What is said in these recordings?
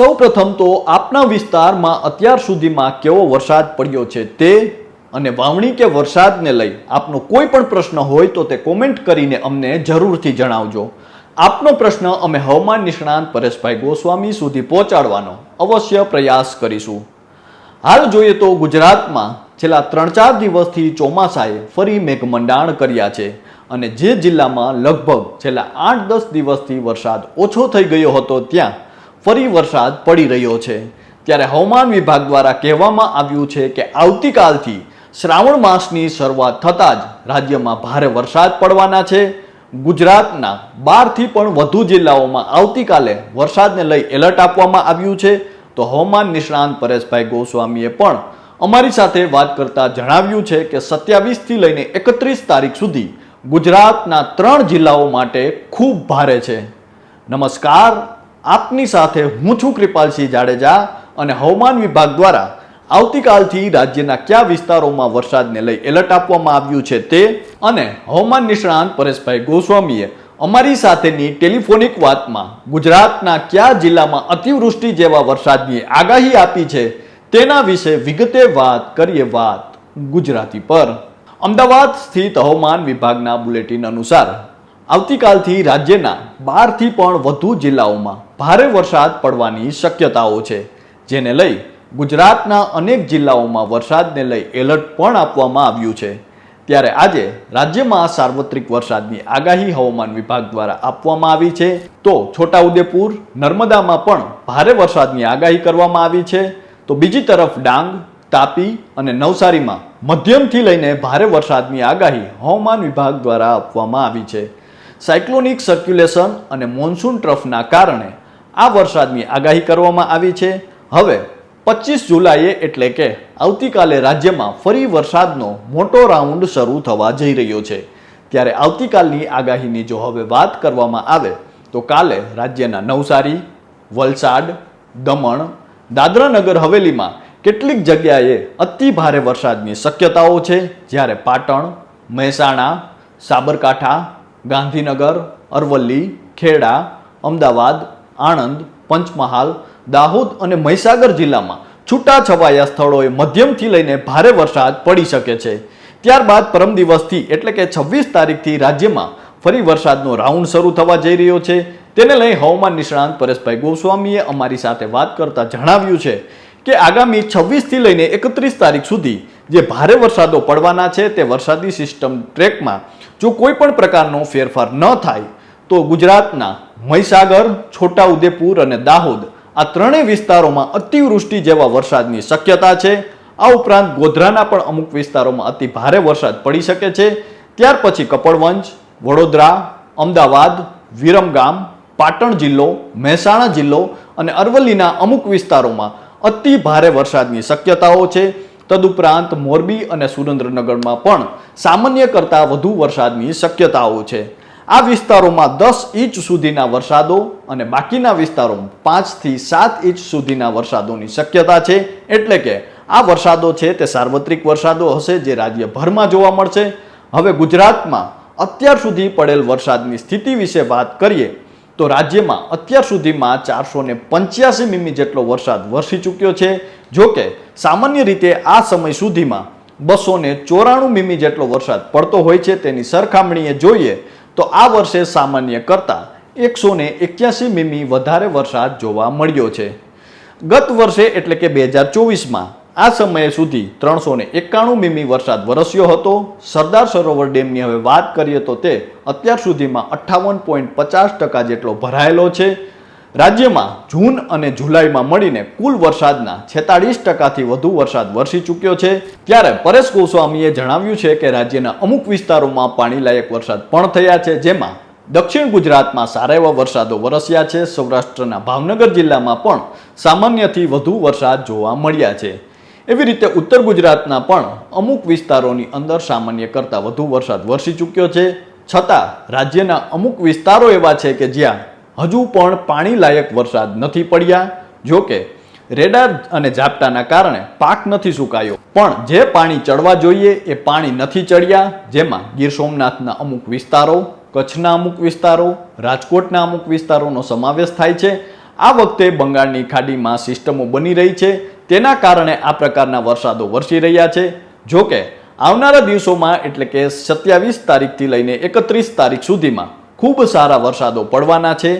સૌપ્રથમ તો આપના વિસ્તારમાં અત્યાર સુધીમાં કેવો વરસાદ પડ્યો છે તે અને વાવણી કે વરસાદને લઈ આપનો કોઈ પણ પ્રશ્ન હોય તો તે કોમેન્ટ કરીને અમને જરૂરથી જણાવજો. આપનો પ્રશ્ન અમે હવામાન નિષ્ણાંત પરેશભાઈ ગોસ્વામી સુધી પહોંચાડવાનો અવશ્ય પ્રયાસ કરીશું. હાલ જોઈએ તો ગુજરાતમાં છેલ્લા ત્રણ ચાર દિવસથી ચોમાસાએ ફરી મેઘમંડાણ કર્યા છે અને જે જિલ્લામાં લગભગ છેલ્લા આઠ દસ દિવસથી વરસાદ ઓછો થઈ ગયો હતો ત્યાં ફરી વરસાદ પડી રહ્યો છે. ત્યારે હવામાન વિભાગ દ્વારા કહેવામાં આવ્યું છે કે આવતીકાલથી શ્રાવણ માસની શરૂઆત થતાં જ રાજ્યમાં ભારે વરસાદ પડવાના છે. ગુજરાતના બારથી પણ વધુ જિલ્લાઓમાં આવતીકાલે વરસાદને લઈ એલર્ટ આપવામાં આવ્યું છે. તો હવામાન નિષ્ણાંત પરેશભાઈ ગોસ્વામીએ પણ અમારી સાથે વાત કરતા જણાવ્યું છે કે સત્યાવીસથી લઈને એકત્રીસ તારીખ સુધી ગુજરાતના ત્રણ જિલ્લાઓ માટે ખૂબ ભારે છે. નમસ્કાર. આપની સાથે હું છું કૃપાલસિંહ જાડેજા અને હવામાન વિભાગ દ્વારા આવતીકાલથી રાજ્યના કયા વિસ્તારોમાં વરસાદને લઈ એલર્ટ આપવામાં આવ્યું છે તે અને હવામાન નિષ્ણાંત પરેશભાઈ ગોસ્વામીએ અમારી સાથેની ટેલિફોનિક વાતમાં ગુજરાતના કયા જિલ્લામાં અતિવૃષ્ટિ જેવા વરસાદની આગાહી આપી છે તેના વિશે વિગતે વાત કરીએ વાત ગુજરાતી પર. અમદાવાદ સ્થિત હવામાન વિભાગના બુલેટિન અનુસાર આવતીકાલથી રાજ્યના બારથી પણ વધુ જિલ્લાઓમાં ભારે વરસાદ પડવાની શક્યતાઓ છે. જેને લઈ ગુજરાતના અનેક જિલ્લાઓમાં વરસાદને લઈ એલર્ટ પણ આપવામાં આવ્યું છે. ત્યારે આજે રાજ્યમાં સાર્વત્રિક વરસાદની આગાહી હવામાન વિભાગ દ્વારા આપવામાં આવી છે. તો છોટાઉદેપુર, નર્મદામાં પણ ભારે વરસાદની આગાહી કરવામાં આવી છે. તો બીજી તરફ ડાંગ, તાપી અને નવસારીમાં મધ્યમથી લઈને ભારે વરસાદની આગાહી હવામાન વિભાગ દ્વારા આપવામાં આવી છે. સાયક્લોનિક સર્ક્યુલેશન અને મોન્સૂન ટ્રફના કારણે આ વરસાદની આગાહી કરવામાં આવી છે. હવે પચીસ જુલાઈએ એટલે કે આવતીકાલે રાજ્યમાં ફરી વરસાદનો મોટો રાઉન્ડ શરૂ થવા જઈ રહ્યો છે. ત્યારે આવતીકાલની આગાહીની જો હવે વાત કરવામાં આવે, તો કાલે રાજ્યના નવસારી, વલસાડ, દમણ, દાદરાનગર હવેલીમાં કેટલીક જગ્યાએ અતિ ભારે વરસાદની શક્યતાઓ છે. જ્યારે પાટણ, મહેસાણા, સાબરકાંઠા ગાંધીનગર, અરવલ્લી, ખેડા, અમદાવાદ, આણંદ, પંચમહાલ, દાહોદ અને મહીસાગર જિલ્લામાં છૂટાછવાયા સ્થળોએ મધ્યમથી લઈને ભારે વરસાદ પડી શકે છે. ત્યારબાદ પરમ દિવસથી એટલે કે છવ્વીસ તારીખથી રાજ્યમાં ફરી વરસાદનો રાઉન્ડ શરૂ થવા જઈ રહ્યો છે. તેને લઈ હવામાન નિષ્ણાંત પરેશભાઈ ગોસ્વામીએ અમારી સાથે વાત કરતા જણાવ્યું છે કે આગામી છવ્વીસથી લઈને એકત્રીસ તારીખ સુધી જે ભારે વરસાદો પડવાના છે, તે વરસાદી સિસ્ટમ ટ્રેકમાં જો કોઈ પણ પ્રકારનો ફેરફાર ન થાય, તો ગુજરાતના મહીસાગર, છોટાઉદેપુર અને દાહોદ આ ત્રણેય વિસ્તારોમાં અતિવૃષ્ટિ જેવા વરસાદની શક્યતા છે. આ ઉપરાંત ગોધરાના પણ અમુક વિસ્તારોમાં અતિ ભારે વરસાદ પડી શકે છે. ત્યાર પછી કપડવંજ, વડોદરા, અમદાવાદ, વિરમગામ, પાટણ જિલ્લો, મહેસાણા જિલ્લો અને અરવલ્લીના અમુક વિસ્તારોમાં અતિ ભારે વરસાદની શક્યતાઓ છે. તદુપરાંત મોરબી અને સુરેન્દ્રનગરમાં પણ સામાન્ય કરતાં વધુ વરસાદની શક્યતાઓ છે. આ વિસ્તારોમાં દસ ઇંચ સુધીના વરસાદો અને બાકીના વિસ્તારોમાં પાંચથી સાત ઇંચ સુધીના વરસાદોની શક્યતા છે. એટલે કે આ વરસાદો છે તે સાર્વત્રિક વરસાદો હશે જે રાજ્યભરમાં જોવા મળશે. હવે ગુજરાતમાં અત્યાર સુધી પડેલ વરસાદની સ્થિતિ વિશે વાત કરીએ તો રાજ્યમાં અત્યાર સુધીમાં ચારસો ને પંચ્યાસી મીમી જેટલો વરસાદ વરસી ચૂક્યો છે. જો કે સામાન્ય રીતે આ સમય સુધીમાં બસો ને ચોરાણું મીમી જેટલો વરસાદ પડતો હોય છે તેની સરખામણીએ જોઈએ તો આ વર્ષે સામાન્ય કરતાં એકસો ને એક્યાસી મીમી વધારે વરસાદ જોવા મળ્યો છે. ગત વર્ષે એટલે કે બે હજાર ચોવીસમાં આ સમયે સુધી ત્રણસો ને એકાણું મીમી વરસાદ વરસ્યો હતો. સરદાર સરોવર ડેમની હવે વાત કરીએ તો તે અત્યાર સુધીમાં અઠ્ઠાવન પોઈન્ટ પચાસ ટકા જેટલો ભરાયેલો છે. રાજ્યમાં જૂન અને જુલાઈમાં મળીને કુલ વરસાદના છેતાળીસ ટકાથી વધુ વરસાદ વરસી ચૂક્યો છે. ત્યારે પરેશ ગોસ્વામીએ જણાવ્યું છે કે રાજ્યના અમુક વિસ્તારોમાં પાણીલાયક વરસાદ પણ થયા છે, જેમાં દક્ષિણ ગુજરાતમાં સારા એવા વરસાદો વરસ્યા છે. સૌરાષ્ટ્રના ભાવનગર જિલ્લામાં પણ સામાન્યથી વધુ વરસાદ જોવા મળ્યા છે. એવી રીતે ઉત્તર ગુજરાતના પણ અમુક વિસ્તારોની અંદર સામાન્ય કરતાં વધુ વરસાદ વરસી ચૂક્યો છે. છતાં રાજ્યના અમુક વિસ્તારો એવા છે કે જ્યાં હજુ પણ પાણી લાયક વરસાદ નથી પડ્યા. જો કે, રેડાર અને ઝાપટાના કારણે પાક નથી સુકાયો. પણ જે પાણી ચડવા જોઈએ એ પાણી નથી ચડ્યા, જેમાં ગીર સોમનાથના અમુક વિસ્તારો, કચ્છના અમુક વિસ્તારો, રાજકોટના અમુક વિસ્તારોનો સમાવેશ થાય છે. આ વખતે બંગાળની ખાડીમાં સિસ્ટમો બની રહી છે. તેના કારણે આ પ્રકારના વરસાદો વરસી રહ્યા છે. જોકે આવનારા દિવસોમાં એટલે કે સત્યાવીસ તારીખથી લઈને એકત્રીસ તારીખ સુધીમાં ખૂબ સારા વરસાદો પડવાના છે.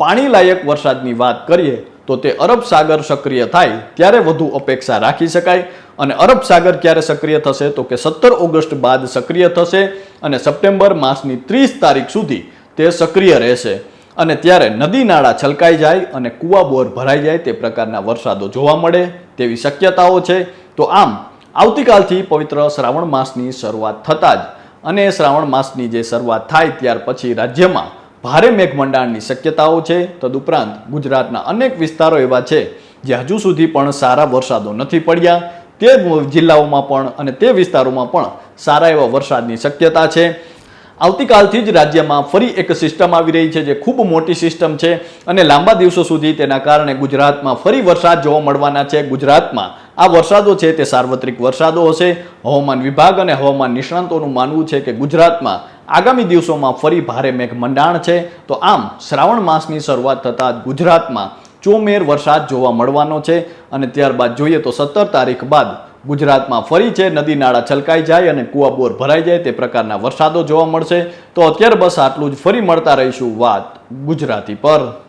પાણીલાયક વરસાદની વાત કરીએ તો તે અરબ સાગર સક્રિય થાય ત્યારે વધુ અપેક્ષા રાખી શકાય અને અરબ સાગર ક્યારે સક્રિય થશે તો કે સત્તર ઓગસ્ટ બાદ સક્રિય થશે અને સપ્ટેમ્બર માસની ત્રીસ તારીખ સુધી તે સક્રિય રહેશે. અને ત્યારે નદી નાળા છલકાઈ જાય અને કૂવા બોર ભરાઈ જાય તે પ્રકારના વરસાદો જોવા મળે તેવી શક્યતાઓ છે. તો આમ, આવતીકાલથી પવિત્ર શ્રાવણ માસની શરૂઆત થતાં જ અને શ્રાવણ માસની જે શરૂઆત થાય ત્યાર પછી રાજ્યમાં ભારે મેઘમંડાણની શક્યતાઓ છે. તદુપરાંત ગુજરાતના અનેક વિસ્તારો એવા છે જે હજુ સુધી પણ સારા વરસાદો નથી પડ્યા. તે જિલ્લાઓમાં પણ અને તે વિસ્તારોમાં પણ સારા એવા વરસાદની શક્યતા છે. આવતીકાલથી જ રાજ્યમાં ફરી એક સિસ્ટમ આવી રહી છે જે ખૂબ મોટી સિસ્ટમ છે અને લાંબા દિવસો સુધી તેના કારણે ગુજરાતમાં ફરી વરસાદ જોવા મળવાના છે. ગુજરાતમાં આ વરસાદો છે તે સાર્વત્રિક વરસાદો હશે. હવામાન વિભાગ અને હવામાન નિષ્ણાંતોનું માનવું છે કે ગુજરાતમાં આગામી દિવસોમાં ફરી ભારે મેઘમંડાણ છે. તો આમ શ્રાવણ માસની શરૂઆત થતાં ગુજરાતમાં ચોમેર વરસાદ જોવા મળવાનો છે અને ત્યારબાદ જોઈએ તો સત્તર તારીખ બાદ ગુજરાતમાં ફરી છે, નદી નાળા છલકાઈ જાય અને કૂવા બોર ભરાઈ જાય, તે પ્રકારના વરસાદો જોવા મળશે. તો અત્યારે બસ આટલું જ. ફરી મળતા રહીશું વાત ગુજરાતી પર.